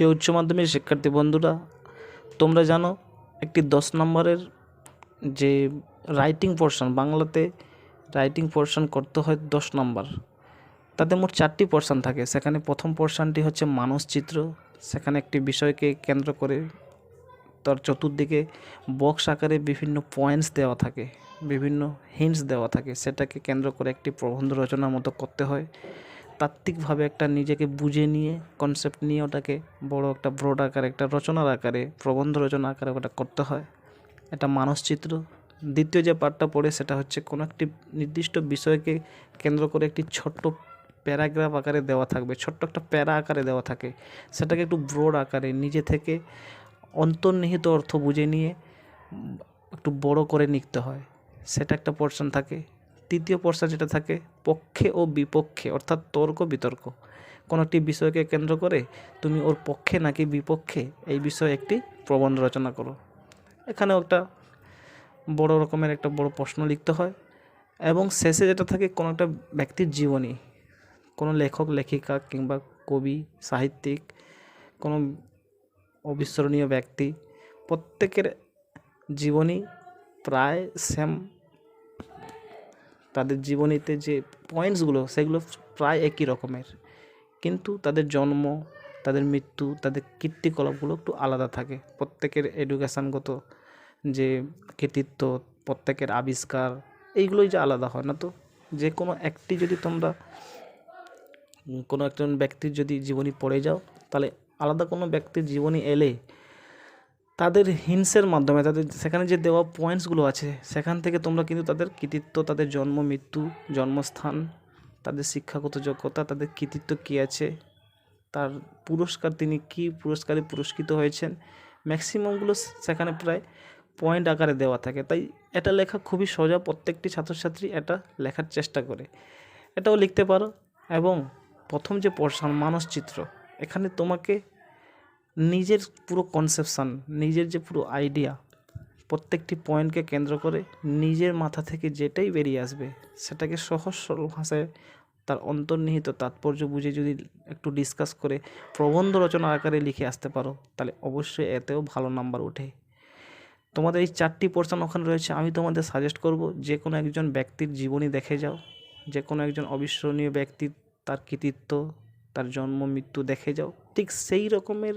প্রিয় উচ্চ মাধ্যমিক শিক্ষার্থী বন্ধুরা, তোমরা জানো একটি দশ নম্বরের যে রাইটিং পোর্শন বাংলাতে রাইটিং পোর্শন করতে হয় দশ নম্বর। তাতে মোট চারটি পোর্শন থাকে। সেখানে প্রথম পোর্শনটি হচ্ছে মানসচিত্র। সেখানে একটি বিষয়কে কেন্দ্র করে তার চতুর্দিকে বক্স আকারে বিভিন্ন পয়েন্টস দেওয়া থাকে, বিভিন্ন হিন্টস দেওয়া থাকে। সেটাকে কেন্দ্র করে একটি প্রবন্ধ রচনার মতো করতে হয়। তাত্ত্বিকভাবে একটা নিজেকে বুঝে নিয়ে কনসেপ্ট নিয়ে ওটাকে বড় একটা ব্রড আকারে, একটা রচনার আকারে, প্রবন্ধ রচনা আকারে ওটা করতে হয়। এটা মানসচিত্র। দ্বিতীয় যে পার্টটা পড়ে সেটা হচ্ছে কোনো একটি নির্দিষ্ট বিষয়কে কেন্দ্র করে একটি ছোট্ট প্যারাগ্রাফ আকারে দেওয়া থাকবে, ছোট্ট একটা প্যারা আকারে দেওয়া থাকে। সেটাকে একটু ব্রড আকারে, নিজে থেকে অন্তর্নিহিত অর্থ বুঝে নিয়ে, একটু বড় করে লিখতে হয়। সেটা একটা পোর্শন থাকে। তৃতীয় পোর্শন যেটা থাকে, পক্ষে ও বিপক্ষে, অর্থাৎ তর্ক বিতর্ক। কোনো একটি বিষয়কে কেন্দ্র করে তুমি ওর পক্ষে নাকি বিপক্ষে, এই বিষয়ে একটি প্রবন্ধ রচনা করো। এখানেও একটা বড় রকমের একটা বড় প্রশ্ন লিখতে হয়। এবং শেষে যেটা থাকে, কোনো একটা ব্যক্তির জীবনী, কোনো লেখক, লেখিকা কিংবা কবি, সাহিত্যিক, কোনো অবিস্মরণীয় ব্যক্তি, প্রত্যেকের জীবনী প্রায় সেম তাদের জীবনীতে যে পয়েন্টসগুলো সেগুলো প্রায় একই রকমের। কিন্তু তাদের জন্ম, তাদের মৃত্যু, তাদের কীর্তিকলাপগুলো একটু আলাদা থাকে। প্রত্যেকের এডুকেশানগত যে কৃতিত্ব, প্রত্যেকের আবিষ্কার, এইগুলোই যে আলাদা হয় না তো? যে কোনো একটি যদি তোমরা, কোনো একজন ব্যক্তির যদি জীবনী পড়ে যাও, তাহলে আলাদা কোনো ব্যক্তির জীবনী এলে তাদের হিন্সের মাধ্যমে, তাদের সেখানে যে দেওয়া পয়েন্টসগুলো আছে, সেখান থেকে তোমরা কিন্তু তাদের কৃতিত্ব, তাদের জন্ম, মৃত্যু, জন্মস্থান, তাদের শিক্ষাগত যোগ্যতা, তাদের কৃতিত্ব কী আছে, তার পুরস্কার তিনি কী পুরস্কারে পুরস্কৃত হয়েছেন ম্যাক্সিমামগুলো সেখানে প্রায় পয়েন্ট আকারে দেওয়া থাকে। তাই এটা লেখা খুবই সোজা, প্রত্যেকটি ছাত্রছাত্রী এটা লেখার চেষ্টা করে। এটাও লিখতে পারো। এবং প্রথম যে মানসচিত্র, এখানে তোমাকে নিজের পুরো কনসেপশান নিজের যে পুরো আইডিয়া প্রত্যেকটি পয়েন্টকে কেন্দ্র করে নিজের মাথা থেকে যেটাই বেরিয়ে আসবে, সেটাকে সহজ সরল ভাষায় তার অন্তর্নিহিত তাৎপর্য বুঝে যদি একটু ডিসকাস করে প্রবন্ধ রচনা আকারে লিখে আসতে পারো, তাহলে অবশ্যই এতেও ভালো নাম্বার ওঠে। তোমাদের এই চারটি পোর্শন ওখানে রয়েছে, আমি তোমাদের সাজেস্ট করব যে কোনো একজন ব্যক্তির জীবনী দেখে যাও, যে কোনো একজন অবিস্মরণীয় ব্যক্তির তার কৃতিত্ব তার জন্ম, মৃত্যু দেখে যাও। ঠিক সেই রকমের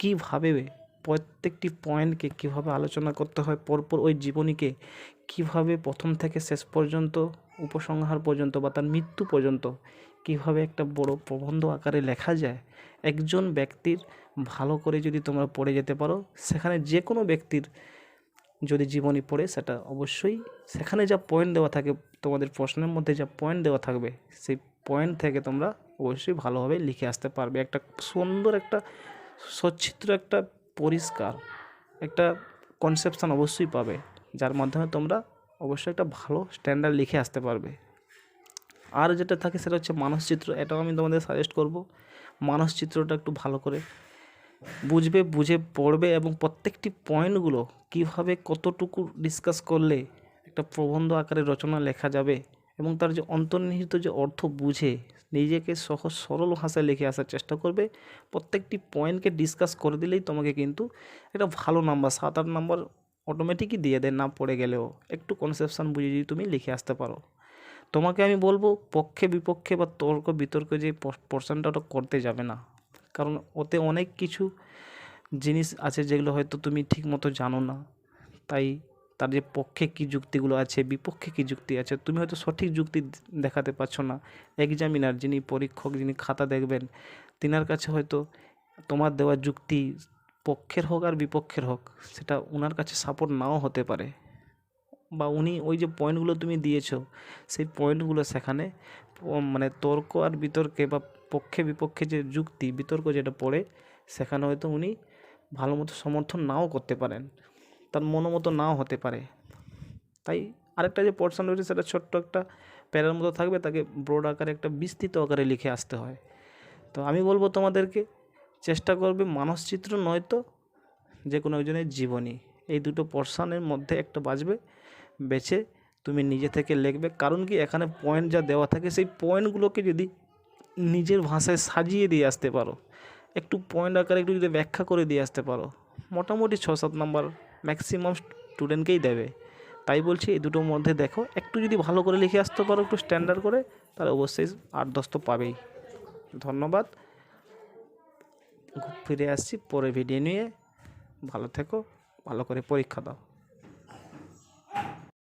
কীভাবে প্রত্যেকটি পয়েন্টকে কীভাবে আলোচনা করতে হয়, পরপর ওই জীবনীকে কীভাবে প্রথম থেকে শেষ পর্যন্ত, উপসংহার পর্যন্ত বা তার মৃত্যু পর্যন্ত কীভাবে একটা বড় প্রবন্ধ আকারে লেখা যায়, একজন ব্যক্তির ভালো করে যদি তোমরা পড়ে যেতে পারো, সেখানে যে কোনো ব্যক্তির যদি জীবনী পড়ে, সেটা অবশ্যই সেখানে যা পয়েন্ট দেওয়া থাকে, তোমাদের প্রশ্নের মধ্যে যা পয়েন্ট দেওয়া থাকবে, সেই পয়েন্ট থেকে তোমরা অবশ্যই ভালোভাবে লিখে আসতে পারবে। একটা সুন্দর একটা সচ্ছিদ্র একটা পরিষ্কার, একটা কনসেপশান অবশ্যই পাবে, যার মাধ্যমে তোমরা অবশ্যই একটা ভালো স্ট্যান্ডার্ড লিখে আসতে পারবে। আর যেটা থাকে সেটা হচ্ছে মানসচিত্র, এটাও আমি তোমাদের সাজেস্ট করব। মানসচিত্রটা একটু ভালো করে বুঝবে, বুঝে পড়বে এবং প্রত্যেকটি পয়েন্টগুলো কীভাবে কতটুকু ডিসকাস করলে একটা প্রবন্ধ আকারে রচনা লেখা যাবে এবং তার যে অন্তর্নিহিত যে অর্থ বুঝে নিজেকে সহজ সরল ভাষায় লিখে আসার চেষ্টা করবে। প্রত্যেকটি পয়েন্টকে ডিসকাস করে দিলেই তোমাকে কিন্তু একটা ভালো নাম্বার সাত আট নাম্বার অটোমেটিকই দিয়ে দেয়, না পড়ে গেলেও। একটু কনসেপশান বুঝে যদি তুমি লিখে আসতে পারো। তোমাকে আমি বলব, পক্ষে বিপক্ষে বা তর্ক বিতর্ক যে পোর্শনটা ওটা করতে যাবে না। কারণ ওতে অনেক কিছু জিনিস আছে যেগুলো হয়তো তুমি ঠিক মতো জানো না। তাই তার যে পক্ষে কী যুক্তিগুলো আছে, বিপক্ষে কী যুক্তি আছে, তুমি হয়তো সঠিক যুক্তি দেখাতে পারছ না। এক্সামিনার যিনি পরীক্ষক, যিনি খাতা দেখবেন, তিনার কাছে হয়তো তোমার দেওয়া যুক্তি পক্ষের হোক আর বিপক্ষের হোক, সেটা ওনার কাছে সাপোর্ট নাও হতে পারে। বা উনি ওই যে পয়েন্টগুলো তুমি দিয়েছ, সেই পয়েন্টগুলো সেখানে মানে তর্ক আর বিতর্কে বা পক্ষে বিপক্ষে যে যুক্তি, বিতর্ক যেটা পড়ে, সেখানে হয়তো উনি ভালো মতো সমর্থন নাও করতে পারেন। তার মনোমতো নাও হতে পারে। তাই আরেকটা যে পোর্শন রয়েছে সেটা ছোট্ট একটা প্যারার মতো থাকবে, তাকে ব্রড আকারে একটা বিস্তৃত আকারে লিখে আসতে হয়। তো আমি বলব তোমাদেরকে, চেষ্টা করবে মানসচিত্র নয়তো যে কোনো একজনের জীবনী। এই দুটো পোর্শনের মধ্যে একটা বাজবে, বেছে তুমি নিজে থেকে লিখবে। কারণ কি, এখানে পয়েন্ট যা দেওয়া থাকে, সেই পয়েন্টগুলোকে যদি নিজের ভাষায় সাজিয়ে দিয়ে আসতে পারো, একটু পয়েন্ট আকারে একটু যদি ব্যাখ্যা করে দিয়ে আসতে পারো, মোটামুটি ছ সাত নাম্বার ম্যাক্সিমাম স্টুডেন্টকেই দেবে। তাই বলছি এই দুটোর মধ্যে দেখো, একটু যদি ভালো করে লিখে আসতে পারো, একটু স্ট্যান্ডার্ড করে, তাহলে অবশ্যই আট দশ তো পাবেই। ধন্যবাদ। ফিরে আসছি পরে ভিডিও নিয়ে। ভালো থেকো, ভালো করে পরীক্ষা দাও।